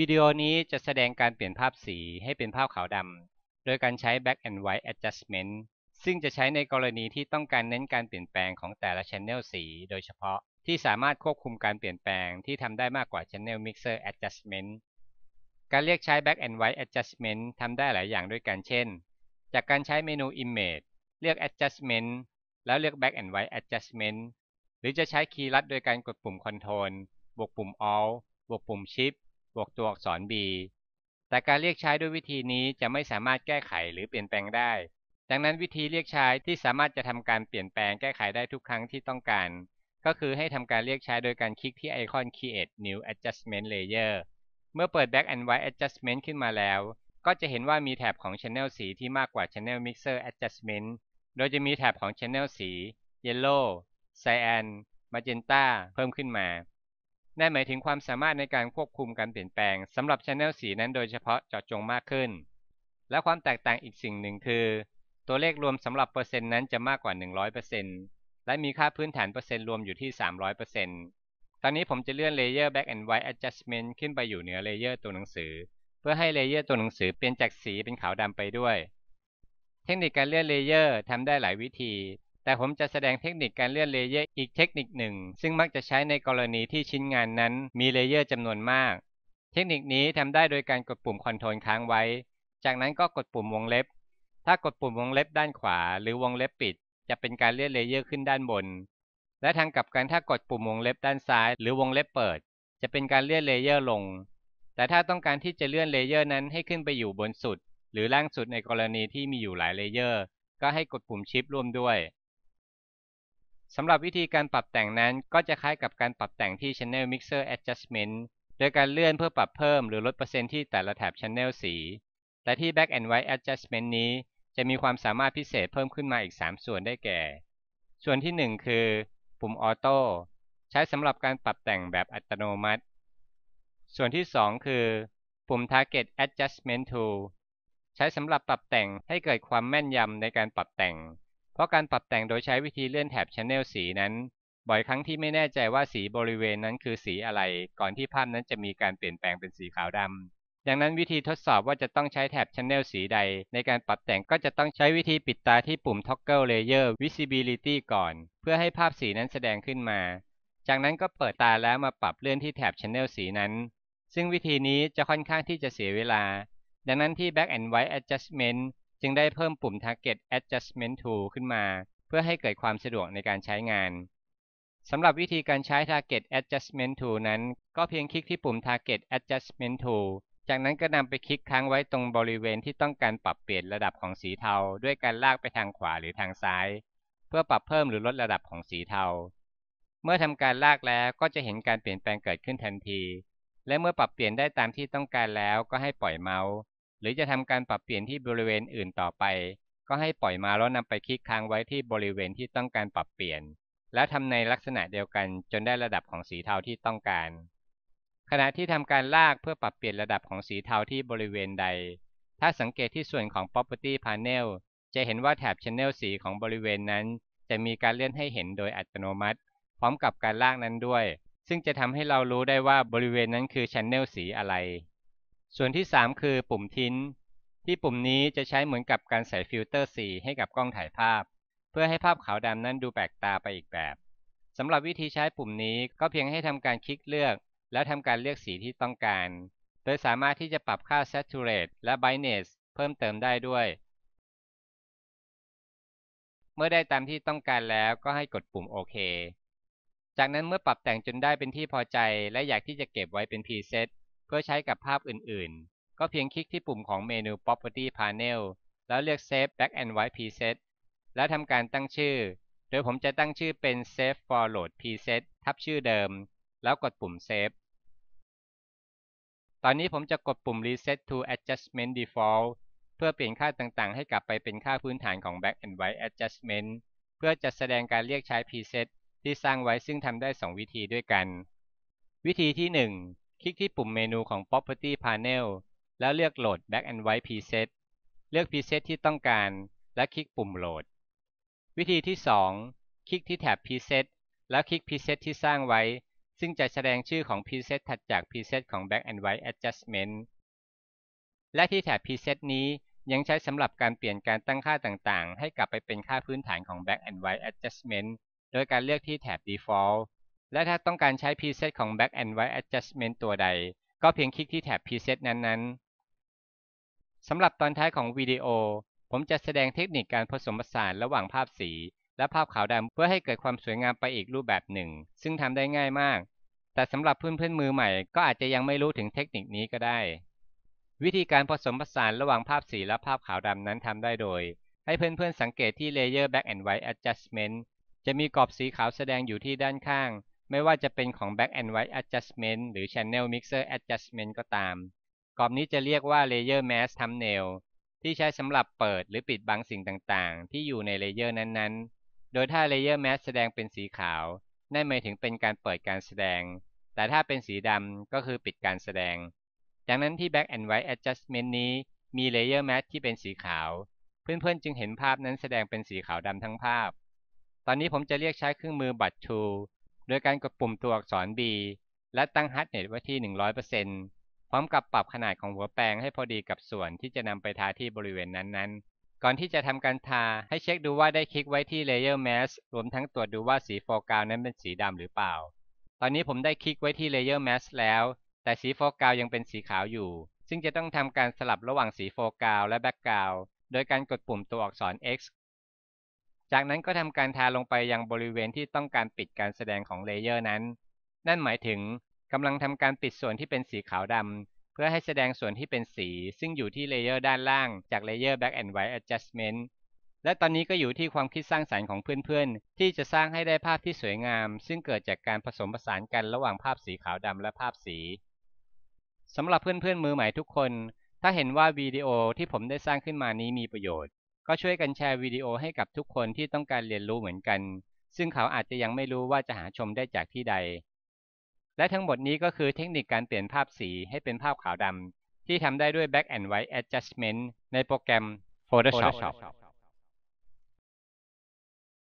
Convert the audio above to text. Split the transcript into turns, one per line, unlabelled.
วิดีโอนี้จะแสดงการเปลี่ยนภาพสีให้เป็นภาพขาวดำ โดยการใช้ Black and White Adjustment ซึ่งจะใช้ในกรณีที่ต้องการเน้นการเปลี่ยนแปลงของแต่ละ Channel สีโดยเฉพาะ ที่สามารถควบคุมการเปลี่ยนแปลงที่ทำได้มากกว่า Channel Mixer Adjustment การเรียกใช้ Black and White Adjustment ทำได้หลายอย่างด้วยกันเช่น จากการใช้เมนู Image เลือก Adjustment แล้วเลือก Black and White Adjustment หรือจะใช้คีย์ลัดโดยการกดปุ่ม Control บวกปุ่ม Alt บวกปุ่ม Shift บวกตัวอักษร B แต่การเรียกใช้ด้วยวิธีนี้จะไม่สามารถแก้ไขหรือเปลี่ยนแปลงได้ ดังนั้นวิธีเรียกใช้ที่สามารถจะทำการเปลี่ยนแปลงแก้ไขได้ทุกครั้งที่ต้องการ ก็คือให้ทำการเรียกใช้โดยการคลิกที่ไอคอน Create New Adjustment Layer เมื่อเปิด back and white Adjustment ขึ้นมาแล้ว ก็จะเห็นว่ามีแถบของ Channel สีที่มากกว่า Channel Mixer Adjustment โดยจะมีแถบของ Channel สี Yellow Cyan Magenta เพิ่มขึ้นมา นั่นหมายถึงความสามารถในการควบคุมการเปลี่ยนแปลงสำหรับช anel สีนั้นโดยเฉพาะเจาะจงมากขึ้น และความแตกต่างอีกสิ่งหนึ่งคือ ตัวเลขรวมสำหรับเปอร์เซ็นต์นั้นจะมากกว่า 100%และมีค่าพื้นฐานเปอร์เซ็นต์รวมอยู่ที่ 300%ตอนนี้ผมจะเลื่อนเลเยอร์ Black and White Adjustment ขึ้นไปอยู่เหนือเลเยอร์ตัวหนังสือ เพื่อให้เลเยอร์ตัวหนังสือเปลี่ยนจากสีเป็นขาวดำไปด้วย เทคนิคการเลื่อนเลเยอร์ทำได้หลายวิธี แต่ผมจะแสดงเทคนิคการเลื่อนเลเยอร์อีกเทคนิคหนึ่ง ซึ่งมักจะใช้ในกรณีที่ชิ้นงานนั้นมีเลเยอร์จำนวนมาก เทคนิคนี้ทำได้โดยการกดปุ่มคอนโทรลค้างไว้ จากนั้นก็กดปุ่มวงเล็บ ถ้ากดปุ่มวงเล็บด้านขวา หรือวงเล็บปิด จะเป็นการเลื่อนเลเยอร์ขึ้นด้านบน และทางกลับกันถ้ากดปุ่มวงเล็บด้านซ้าย หรือวงเล็บเปิด จะเป็นการเลื่อนเลเยอร์ลง แต่ถ้าต้องการที่จะเลื่อนเลเยอร์นั้นให้ขึ้นไปอยู่บนสุด หรือล่างสุดในกรณีที่มีอยู่หลายเลเยอร์ ก็ให้กดปุ่มชิปร่วมด้วย สำหรับวิธีการปรับแต่งนั้นก็จะคล้ายกับการปรับแต่งที่ Channel Mixer Adjustment โดยการเลื่อนเพื่อปรับเพิ่มหรือลดเปอร์เซ็นต์ที่แต่ละแถบ Channel สีแต่ที่ Black and White Adjustment นี้ จะมีความสามารถพิเศษเพิ่มขึ้นมาอีก 3 ส่วนได้แก่ ส่วนที่ 1 คือ ปุ่ม Auto ใช้สำหรับการปรับแต่งแบบอัตโนมัติ ส่วนที่ 2 คือ ปุ่ม Target Adjustment Tool ใช้สำหรับปรับแต่งให้เกิดความแม่นยำในการปรับแต่ง เพราะการปรับแต่งโดยใช้วิธีเลื่อนแถบ Channel สีนั้น บ่อยครั้งที่ไม่แน่ใจว่าสีบริเวณนั้นคือสีอะไร ก่อนที่ภาพนั้นจะมีการเปลี่ยนแปลงเป็นสีขาวดำดังนั้นวิธีทดสอบว่าจะต้องใช้แถบ Channel สีใด ในการปรับแต่งก็จะต้องใช้วิธีปิดตาที่ปุ่ม Toggle Layer Visibility ก่อน เพื่อให้ภาพสีนั้นแสดงขึ้นมา จากนั้นก็เปิดตาแล้วมาปรับเลื่อนที่แถบ Channel สีนั้น ซึ่งวิธีนี้จะค่อนข้างที่จะเสียเวลา ดังนั้นที่ Black and White Adjustment จึงได้เพิ่มปุ่ม Target Adjustment Tool ขึ้นมา เพื่อให้เกิดความสะดวกในการใช้งานสำหรับวิธีการใช้ Target Adjustment Tool นั้น ก็เพียงคลิกที่ปุ่ม Target Adjustment Tool จากนั้นก็นำไปคลิกค้างไว้ตรงบริเวณที่ต้องการปรับเปลี่ยนระดับของสีเทา ด้วยการลากไปทางขวาหรือทางซ้าย เพื่อปรับเพิ่มหรือลดระดับของสีเทา เมื่อทำการลากแล้วก็จะเห็นการเปลี่ยนแปลงเกิดขึ้นทันที และเมื่อปรับเปลี่ยนได้ตามที่ต้องการแล้วก็ให้ปล่อยเมาส์ หรือจะทำการปรับเปลี่ยนที่บริเวณอื่นต่อไป ก็ให้ปล่อยมาแล้วนำไปคลิกค้างไว้ที่บริเวณที่ต้องการปรับเปลี่ยน แล้วทำในลักษณะเดียวกันจนได้ระดับของสีเทาที่ต้องการ ขณะที่ทำการลากเพื่อปรับเปลี่ยนระดับของสีเทาที่บริเวณใด ถ้าสังเกตที่ส่วนของ Property Panel จะเห็นว่าแถบ Channel สีของบริเวณนั้น จะมีการเลื่อนให้เห็นโดยอัตโนมัติ พร้อมกับการลากนั้นด้วย ซึ่งจะทำให้เรารู้ได้ว่าบริเวณนั้นคือ Channel สีอะไร ส่วนที่ 3 คือปุ่มทิ้น ที่ปุ่มนี้จะใช้เหมือนกับการใส่ฟิลเตอร์สีให้กับกล้องถ่ายภาพ เพื่อให้ภาพขาวดำนั้นดูแปลกตาไปอีกแบบสำหรับวิธีใช้ปุ่มนี้ก็เพียงให้ทำการคลิกเลือก แล้วทำการเลือกสีที่ต้องการ โดยสามารถที่จะปรับค่า Saturate และ Brightness เพิ่มเติมได้ด้วย เมื่อได้ตามที่ต้องการแล้วก็ให้กดปุ่มโอเคจากนั้นเมื่อปรับแต่งจนได้เป็นที่พอใจ และอยากที่จะเก็บไว้เป็น preset เพื่อใช้กับภาพอื่นๆ ก็เพียงคลิกที่ปุ่มของเมนู Property Panel แล้วเลือก Save Black and White Preset แล้วทำการตั้งชื่อ โดยผมจะตั้งชื่อเป็น Save for Load Preset ทับชื่อเดิม แล้วกดปุ่ม Save ตอนนี้ผมจะกดปุ่ม Reset to Adjustment Default เพื่อเปลี่ยนค่าต่างๆ ให้กลับไปเป็นค่าพื้นฐานของ Black and White Adjustment เพื่อจะแสดงการเรียกใช้ Preset ที่สร้างไว้ซึ่งทำได้ 2 วิธีด้วยกัน วิธีที่ 1 คลิกที่ปุ่มเมนูของ Property Panel แล้วเลือกโหลด Black and White Preset เลือก Preset ที่ต้องการ และคลิกปุ่มโหลด วิธีที่ 2 คลิกที่แถบ Preset แล้วคลิก Preset ที่สร้างไว้ ซึ่งจะแสดงชื่อของ preset ถัดจาก preset ของ black and white adjustment และที่แถบ preset นี้ยังใช้สำหรับการเปลี่ยนการตั้งค่าต่างๆ ให้กลับไปเป็นค่าพื้นฐานของ black and white adjustment โดยการเลือกที่แถบ default และถ้าต้องการใช้ preset ของ black and white adjustment ตัวใด ก็เพียงคลิกที่แถบ preset นั้นๆสำหรับตอนท้ายของวิดีโอ ผมจะแสดงเทคนิคการผสมผสานระหว่างภาพสี และภาพขาวดำเพื่อให้เกิดความสวยงามไปอีกรูปแบบหนึ่ง ซึ่งทำได้ง่ายมาก แต่สำหรับเพื่อนๆมือใหม่ ก็อาจจะยังไม่รู้ถึงเทคนิคนี้ก็ได้ วิธีการผสมผสานระหว่างภาพสีและภาพขาวดำนั้นทำได้โดย ให้เพื่อนๆสังเกตที่ Layer Black and White Adjustment จะมีกรอบสีขาวแสดงอยู่ที่ด้านข้าง ไม่ว่าจะเป็นของ Back and White Adjustment หรือ Channel Mixer Adjustment ก็ตาม กรอบนี้จะเรียกว่า Layer Mask Thumbnail ที่ใช้สำหรับเปิดหรือปิดบังสิ่งต่างๆ ที่อยู่ในเลเยอร์นั้นๆ โดยถ้า Layer Mask แสดงเป็นสีขาว นั่นหมายถึงเป็นการเปิดการแสดง แต่ถ้าเป็นสีดำก็คือปิดการแสดง ดังนั้นที่ Back and White Adjustment นี้มี Layer Mask ที่เป็นสีขาว เพื่อนๆจึงเห็นภาพนั้นแสดงเป็นสีขาวดำทั้งภาพ ตอนนี้ผมจะเรียกใช้เครื่องมือบัตร Tool โดยการกดปุ่มตัวอักษร B และตั้ง Hardness ไว้ที่ 100%พร้อมกับปรับขนาดของหัวแปรงให้พอดีกับส่วนที่จะนำไปทาที่บริเวณนั้นๆ ก่อนที่จะทำการทาให้เช็คดูว่าได้คลิกไว้ที่ Layer Mask รวมทั้งตรวจดูว่าสีโฟกัสนั้นเป็นสีดำหรือเปล่า ตอนนี้ผมได้คลิกไว้ที่ Layer Mask แล้ว แต่สีโฟกัสยังเป็นสีขาวอยู่ ซึ่งจะต้องทำการสลับระหว่างสีโฟกัสและแบ็กกราวด์โดยการกดปุ่มตัวอักษร X จากนั้นก็ทำการทาลงไปยังบริเวณที่ต้องการปิดการแสดงของเลเยอร์นั้น นั่นหมายถึงกำลังทำการปิดส่วนที่เป็นสีขาวดำเพื่อให้แสดงส่วนที่เป็นสี ซึ่งอยู่ที่เลเยอร์ด้านล่างจากเลเยอร์ Black and White Adjustment และตอนนี้ก็อยู่ที่ความคิดสร้างสรรค์ของเพื่อนๆ ที่จะสร้างให้ได้ภาพที่สวยงาม ซึ่งเกิดจากการผสมผสานกันระหว่างภาพสีขาวดำและภาพสีสำหรับเพื่อนๆมือใหม่ทุกคน ถ้าเห็นว่าวิดีโอที่ผมได้สร้างขึ้นมานี้มีประโยชน์ ก็ช่วยกันแชร์วิดีโอให้กับทุกคนที่ต้องการเรียนรู้เหมือนกัน ซึ่งเขาอาจจะยังไม่รู้ว่าจะหาชมได้จากที่ใด และทั้งหมดนี้ก็คือเทคนิคการเปลี่ยนภาพสีให้เป็นภาพขาวดำที่ทำได้ด้วย Black and White Adjustment ในโปรแกรม Photoshop